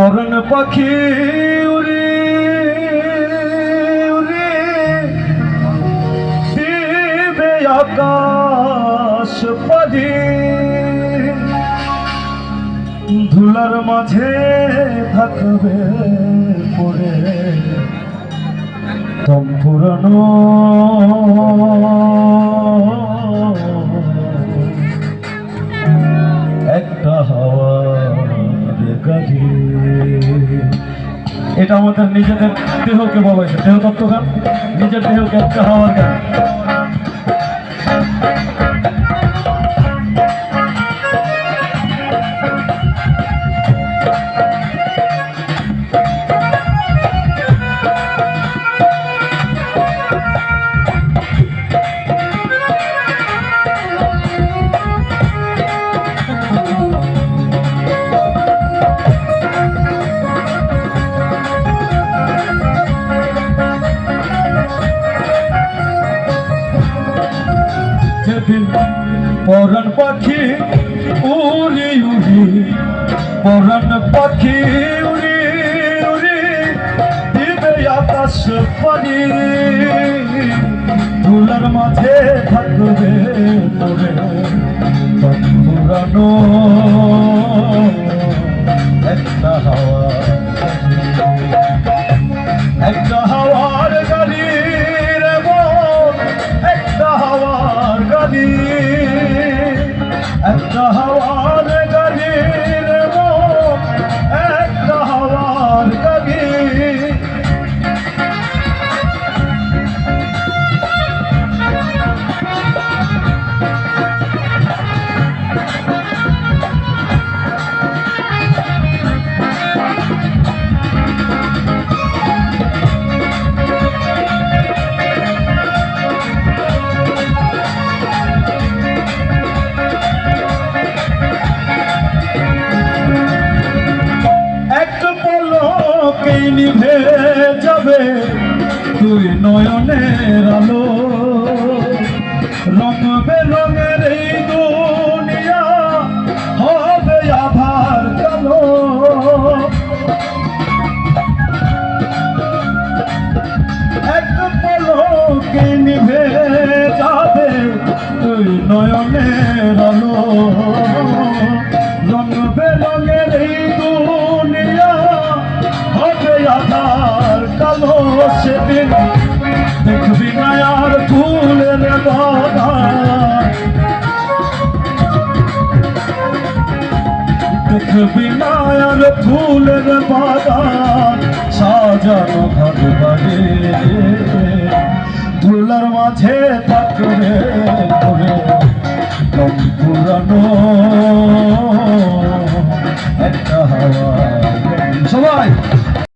পরন পাখি উড়ি উড়ি। দিবে আকাশ পাধি ধুলার মাঝে থাকবে পড়ে। দম পুরানো এটা আমাদের নিজেদের দেহকে বলাইছে দেহ তত্ত্ব গান নিজের দেহকে একটা হওয়ার গান যেদিন পরাণ পাখি উড়ি উড়ি। পরাণ পাখি উড়ি উড়ি। দিবে আকাশ পানি ধুলার মাঝে থাকবে তোরে পুরানো একটা হাওয়ার নিভে যাবে তুই নয়নের আলো। রঙ বেরঙের এই দুনিয়া হবে আধার কালো। একটা পলকে নিভে যাবে তুই নয়নের আলো। দেখবি না আর ফুলের বাগান সাজানো ভগবানে ধুলার মাঝে তাকরে পুরানো